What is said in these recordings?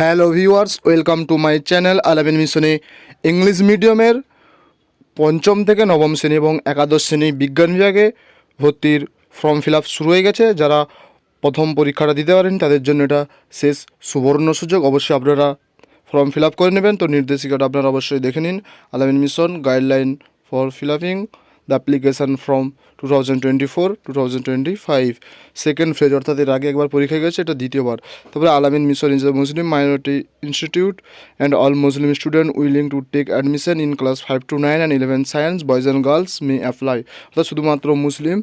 Hello viewers welcome to my channel Al Ameen মিশনে English মিডিয়ামের পঞ্চম থেকে নবম শ্রেণি এবং একাদশ শ্রেণি বিজ্ঞান বিভাগে ভর্তির ফর্ম ফিল শুরু হয়ে গেছে। যারা প্রথম পরীক্ষাটা দিতে পারেন, তাদের জন্য এটা শেষ সুবর্ণ সুযোগ। অবশ্যই আপনারা ফর্ম ফিল করে নেবেন। তো নির্দেশিকাটা আপনারা অবশ্যই দেখে নিন। Al Ameen mission guideline for fill the application from two thousand twenty four two thousand twenty five second phase অর্থাৎ এর আগে একবার পরীক্ষা গেছে, এটা দ্বিতীয়বার। তারপরে Al Ameen mission is Muslim minority institute and all Muslim student willing to take admission in class five to nine and eleven science boys and girls may apply অর্থাৎ শুধুমাত্র মুসলিম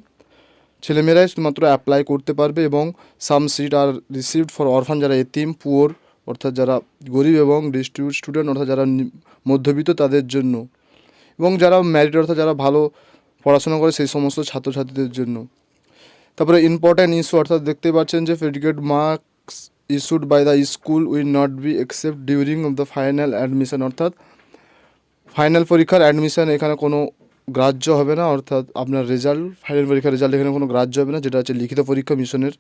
ছেলেমেয়েরাই শুধুমাত্র অ্যাপ্লাই করতে পারবে এবং some seat are reserved for orphan যারা এতিম পুয়োর অর্থাৎ যারা গরিব এবং ডিস্ট্রিবিউট স্টুডেন্ট অর্থাৎ যারা মধ্যবিত্ত তাদের জন্য। এবং যারা ম্যারিড অর্থাৎ যারা ভালো পড়াশোনা করে সেই সমস্ত ছাত্রছাত্রীদের জন্য। তারপরে ইম্পর্ট্যান্ট ইস্যু অর্থাৎ দেখতে পাচ্ছেন যে ফেডিকেট marks issued by the school will not be accept during of the final admission অর্থাৎ ফাইনাল পরীক্ষার অ্যাডমিশান এখানে কোনো গ্রাহ্য হবে না, অর্থাৎ আপনার রেজাল্ট ফাইনাল পরীক্ষার রেজাল্ট এখানে কোনো গ্রাহ্য হবে না, যেটা হচ্ছে লিখিত পরীক্ষা মিশনের।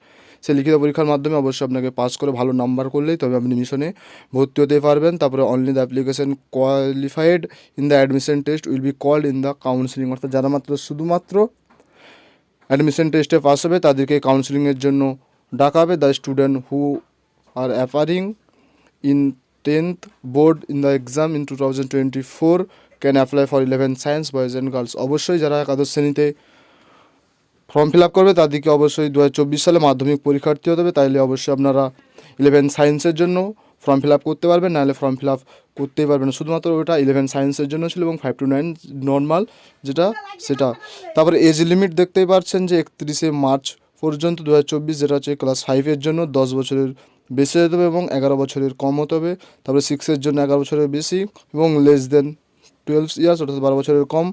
সেই লিখিত পরীক্ষার মাধ্যমে অবশ্যই আপনাকে পাস করে ভালো নাম্বার করলেই তবে আপনি মিশনে ভর্তি হতে পারবেন। তারপরে only the application qualified in the admission test will be called in the counselling অর্থাৎ যারা মাত্র শুধুমাত্র অ্যাডমিশন টেস্টে পাস হবে, তাদেরকে কাউন্সিলিংয়ের জন্য ডাকা হবে। The student who are appearing in tenth board in the exam in two thousand twenty four can apply for eleven science boys and girls অবশ্যই যারা একাদশ শ্রেণীতে ফর্ম ফিল আপ করবে তাদেরকে অবশ্যই দু হাজার চব্বিশ সালে মাধ্যমিক পরীক্ষার্থী হতে হবে। তাইলে অবশ্যই আপনারা ইলেভেন সায়েন্সের জন্য ফর্ম ফিল আপ করতে পারবেন। নাহলে ফর্ম ফিল আপ করতেই পারবেন শুধুমাত্র ওটা ইলেভেন সায়েন্সের জন্য ছিল এবং ফাইভ টু নাইন নর্মাল যেটা সেটা। তারপরে এজ লিমিট দেখতেই পারছেন যে একত্রিশে মার্চ পর্যন্ত দু হাজার চব্বিশ যেটা হচ্ছে ক্লাস ফাইভের জন্য দশ বছরের বেশি হতে হবে এবং এগারো বছরের কম হতে হবে। তারপরে সিক্সের জন্য এগারো বছরের বেশি এবং লেস দেন টুয়েলভ ইয়ার্স অর্থাৎ বারো বছরের কম।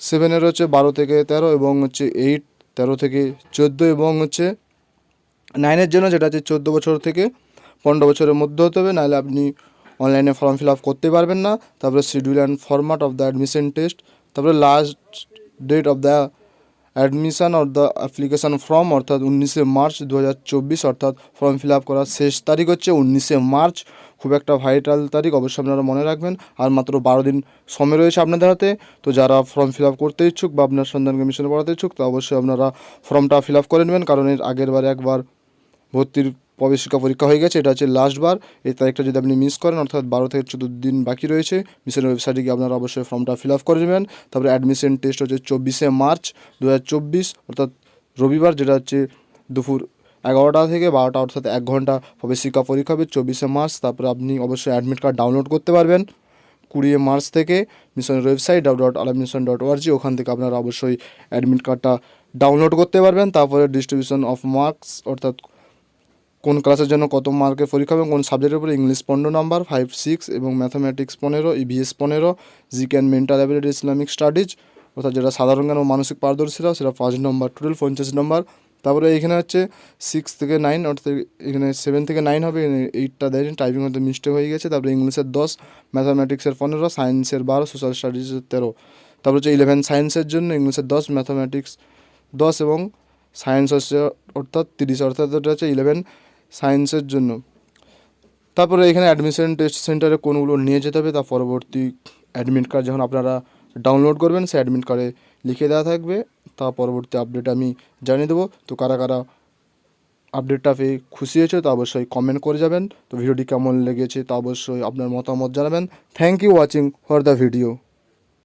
সেভেনের হচ্ছে বারো থেকে তেরো এবং হচ্ছে এইট তেরো থেকে চোদ্দ এবং হচ্ছে নাইনের জন্য যেটা হচ্ছে চোদ্দ বছর থেকে পনেরো বছরের মধ্যে হতে হবে, নাহলে আপনি অনলাইনে ফর্ম ফিল আপ করতে পারবেন না। তারপরে schedule and format of the admission test তারপরে last date of the admission of the application form অর্থাৎ উনিশে মার্চ দু হাজার চব্বিশ, অর্থাৎ ফর্ম ফিল আপ করার শেষ তারিখ হচ্ছে উনিশে মার্চ। খুব একটা ভাইটাল তারিখ অবশ্যই আপনারা মনে রাখবেন। আর মাত্র বারো দিন সময় রয়েছে আপনাদের হাতে। তো যারা ফর্ম ফিল করতে ইচ্ছুক বা আপনার সন্ধানকে মিশনে পড়াতে ইচ্ছুক, তো অবশ্যই আপনারা ফর্মটা ফিল করে নেবেন। কারণ এর আগের বার একবার ভর্তির প্রবেশিকা পরীক্ষা হয়ে গেছে, এটা হচ্ছে লাস্ট বার। এই তারিখটা যদি আপনি মিস করেন, অর্থাৎ বারো থেকে চোদ্দ দিন বাকি রয়েছে মিশনের ওয়েবসাইটে গিয়ে আপনারা অবশ্যই ফর্মটা ফিল আপ করে নেবেন। তারপরে অ্যাডমিশন টেস্ট হচ্ছে চব্বিশে মার্চ দু হাজার চব্বিশ, অর্থাৎ রবিবার, যেটা হচ্ছে দুপুর এগারোটা থেকে বারোটা, অর্থাৎ এক ঘণ্টা প্রবেশিকা পরীক্ষা হবে চব্বিশে মার্চ। তারপরে আপনি অবশ্যই অ্যাডমিট কার্ড ডাউনলোড করতে পারবেন। কুড়িয়ে মার্চ থেকে মিশনের website W dot Alam mission dot ORG ওখান থেকে আপনারা অবশ্যই অ্যাডমিট কার্ডটা ডাউনলোড করতে পারবেন। তারপরে ডিস্ট্রিবিউশন অফ মার্কস অর্থাৎ কোন ক্লাসের জন্য কত মার্কের পরীক্ষা হবে, কোন সাবজেক্টের উপরে ইংলিশ পনেরো নাম্বার ফাইভ সিক্স এবং ম্যাথামেটিক্স পনেরো ইভিএস পনেরো GK and mental ability Islamic studies অর্থাৎ যেটা সাধারণ জ্ঞান ও মানসিক পারদর্শীরা সেটা পাঁচ নম্বর টোটাল পঞ্চাশ নম্বর তারপরে এখানে হচ্ছে সিক্স থেকে নাইন অর্থাৎ এখানে সেভেন থেকে নাইন হবে এইটটা দেয়নি টাইপিং হয়তো মিস্টেক হয়ে গেছে। তারপরে ইংলিশের দশ ম্যাথামেটিক্সের পনেরো সায়েন্সের বারো সোশ্যাল স্টাডিজের তেরো। তারপর হচ্ছে ইলেভেন সায়েন্সের জন্য ইংলিশের দশ ম্যাথামেটিক্স দশ এবং সায়েন্স হচ্ছে অর্থাৎ তিরিশ, অর্থাৎ এটা হচ্ছে ইলেভেন সায়েন্সের জন্য। তারপরে এখানে অ্যাডমিশন টেস্ট সেন্টারে কোনগুলো নিয়ে যেতে হবে তা পরবর্তী অ্যাডমিট কার্ড যখন আপনারা ডাউনলোড করবেন, সেই অ্যাডমিট কার্ডে লিখে দেওয়া থাকবে। তা পরবর্তী আপডেট আমি জানিয়ে দেবো। তো কারা কারা আপডেটটা পেয়ে খুশি হয়েছে, তা অবশ্যই কমেন্ট করে যাবেন। তো ভিডিওটি কেমন লেগেছে, তা অবশ্যই আপনার মতামত জানাবেন। Thank you watching for the video